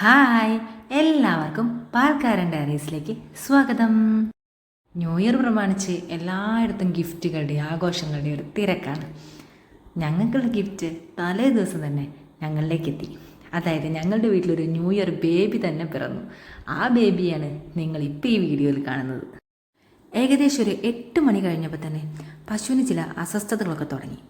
Hi. എല്ലാവർക്കും പാൽക്കാരൻ ഡയറീസിലേക്ക് സ്വാഗതം. New year പ്രമാണിച്ച് എല്ലായിടത്തും ഗിഫ്റ്റുകളുടെ ആഘോഷങ്ങളുടെ ഒരു തിരക്കാണ്. ഞങ്ങൾക്കുള്ള ഗിഫ്റ്റ് തലേ ദിവസം തന്നെ ഞങ്ങളിലേക്ക് എത്തി. അതായത് ഞങ്ങളുടെ വീട്ടിലൊരു ന്യൂ ഇയർ ബേബി തന്നെ പിറന്നു. ആ ബേബിയാണ് നിങ്ങൾ ഇപ്പോൾ ഈ വീഡിയോയിൽ കാണുന്നത്. ഏകദേശം ഒരു എട്ട് മണി കഴിഞ്ഞപ്പോൾ തന്നെ പശുവിന് ചില അസ്വസ്ഥതകളൊക്കെ തുടങ്ങി.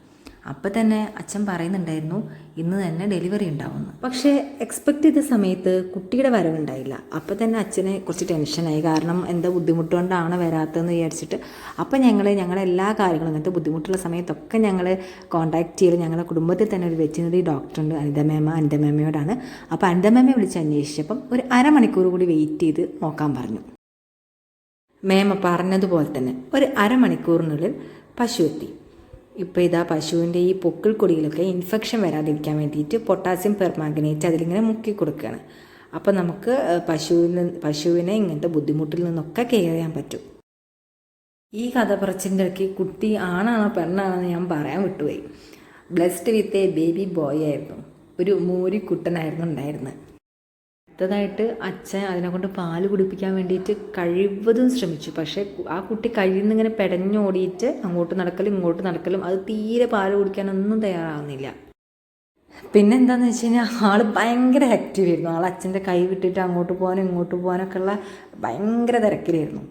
അപ്പം തന്നെ അച്ഛൻ പറയുന്നുണ്ടായിരുന്നു ഇന്ന് തന്നെ ഡെലിവറി ഉണ്ടാവുമെന്ന്. പക്ഷേ എക്സ്പെക്ട് ചെയ്ത സമയത്ത് കുട്ടിയുടെ വരവുണ്ടായില്ല. അപ്പം തന്നെ അച്ഛനെ കുറച്ച് ടെൻഷനായി കാരണം എന്താ ബുദ്ധിമുട്ട് കൊണ്ടാണ് വരാത്തതെന്ന് വിചാരിച്ചിട്ട് അപ്പം ഞങ്ങൾ ഞങ്ങളെ എല്ലാ കാര്യങ്ങളും അങ്ങനത്തെ ബുദ്ധിമുട്ടുള്ള സമയത്തൊക്കെ ഞങ്ങൾ കോൺടാക്ട് ചെയ്ത് ഞങ്ങളുടെ കുടുംബത്തിൽ തന്നെ ഒരു വെച്ചിരുന്നൊരു ഡോക്ടറുണ്ട് അനിതമേമ അനിതമേമയോടാണ് അപ്പോൾ അനിതമേമയെ വിളിച്ച് അന്വേഷിച്ചപ്പം ഒരു അരമണിക്കൂർ കൂടി വെയിറ്റ് ചെയ്ത് നോക്കാൻ പറഞ്ഞു. മേമ പറഞ്ഞതുപോലെ തന്നെ ഒരു അരമണിക്കൂറിനുള്ളിൽ പശു എത്തി. ഇപ്പോൾ ഇതാ പശുവിന്റെ ഈ പൊക്കിൾ കൊടിയിലൊക്കെ ഇൻഫെക്ഷൻ വരാതിരിക്കാൻ വേണ്ടിയിട്ട് പൊട്ടാസ്യം പെർമാഗ്നേറ്റ് അതിലിങ്ങനെ മുക്കി കൊടുക്കുകയാണ് അപ്പോൾ നമുക്ക് പശുവിന് പശുവിനെ ഇങ്ങനത്തെ ബുദ്ധിമുട്ടിൽ നിന്നൊക്കെ കെയർ ചെയ്യാൻ പറ്റും. ഈ കഥ പറച്ചിന്റെ ഇടയ്ക്ക് കുട്ടി ആണാണോ പെണ്ണാണെന്ന് ഞാൻ പറയാൻ വിട്ടുപോയി. Blessed with a baby boy ആയിരുന്നു. ഒരു മൂരിക്കുട്ടനായിരുന്നു ഉണ്ടായിരുന്നത്. അടുത്തതായിട്ട് അച്ഛൻ അതിനെ കൊണ്ട് പാൽ കുടിപ്പിക്കാൻ വേണ്ടിയിട്ട് കഴിവതും ശ്രമിച്ചു. പക്ഷേ ആ കുട്ടി കയ്യിൽ നിന്ന് ഇങ്ങനെ പെടഞ്ഞോടിയിട്ട് അങ്ങോട്ട് നടക്കലും ഇങ്ങോട്ട് നടക്കലും അത് തീരെ പാൽ കുടിക്കാനൊന്നും തയ്യാറാവുന്നില്ല. പിന്നെ എന്താന്ന് വെച്ച് കഴിഞ്ഞാൽ ആൾ ഭയങ്കര ആക്റ്റീവായിരുന്നു ആൾ അച്ഛന്റെ കൈ വിട്ടിട്ട് അങ്ങോട്ട് പോകാനും ഇങ്ങോട്ട് പോകാനൊക്കെ ഉള്ള ഭയങ്കര തിരക്കിലായിരുന്നു.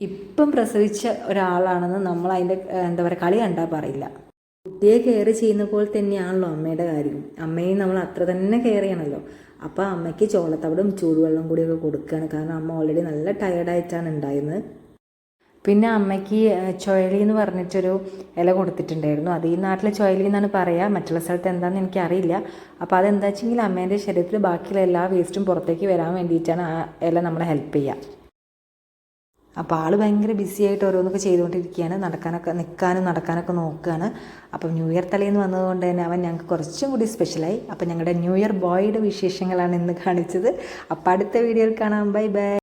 ഇപ്പം പ്രസവിച്ച ഒരാളാണെന്ന് നമ്മൾ അതിന്റെ എന്താ പറയുക കളി കണ്ടാൽ പറയില്ല. കുട്ടിയെ കെയർ ചെയ്യുന്ന പോലെ തന്നെയാണല്ലോ അമ്മയുടെ കാര്യം. അമ്മയെ നമ്മൾ അത്ര തന്നെ കെയർ ചെയ്യണമല്ലോ അപ്പോൾ അമ്മയ്ക്ക് ചോളത്തവിടും ചൂടുവെള്ളം കൂടിയൊക്കെ കൊടുക്കുകയാണ് കാരണം അമ്മ ഓൾറെഡി നല്ല ടയർഡായിട്ടാണ് ഉണ്ടായിരുന്നത്. പിന്നെ അമ്മയ്ക്ക് ചുഴലി എന്ന് പറഞ്ഞിട്ടൊരു ഇല കൊടുത്തിട്ടുണ്ടായിരുന്നു. അത് ഈ നാട്ടിലെ ചുഴലി എന്നാണ് പറയുക മറ്റുള്ള സ്ഥലത്ത് എന്താണെന്ന് എനിക്കറിയില്ല. അപ്പോൾ അതെന്താ വെച്ചെങ്കിൽ അമ്മേന്റെ ശരീരത്തിൽ ബാക്കിയുള്ള എല്ലാ വേസ്റ്റും പുറത്തേക്ക് വരാൻ വേണ്ടിയിട്ടാണ് ആ ഇല നമ്മളെ ഹെൽപ്പ് ചെയ്യുക അപ്പോൾ ആൾ ഭയങ്കര ബിസി ആയിട്ട് ഓരോന്നൊക്കെ ചെയ്തുകൊണ്ടിരിക്കുകയാണ്. നടക്കാനൊക്കെ നിൽക്കാനും നടക്കാനൊക്കെ നോക്കുകയാണ്. അപ്പം ന്യൂ ഇയർ തലേന്ന് വന്നതുകൊണ്ട് തന്നെ അവൻ ഞങ്ങൾക്ക് കുറച്ചും കൂടി സ്പെഷ്യലായി അപ്പം ഞങ്ങളുടെ ന്യൂ ഇയർ ബോയുടെ വിശേഷങ്ങളാണ് ഇന്ന് കാണിച്ചത്. അപ്പോൾ അടുത്ത വീഡിയോയിൽ കാണാം. Bye bye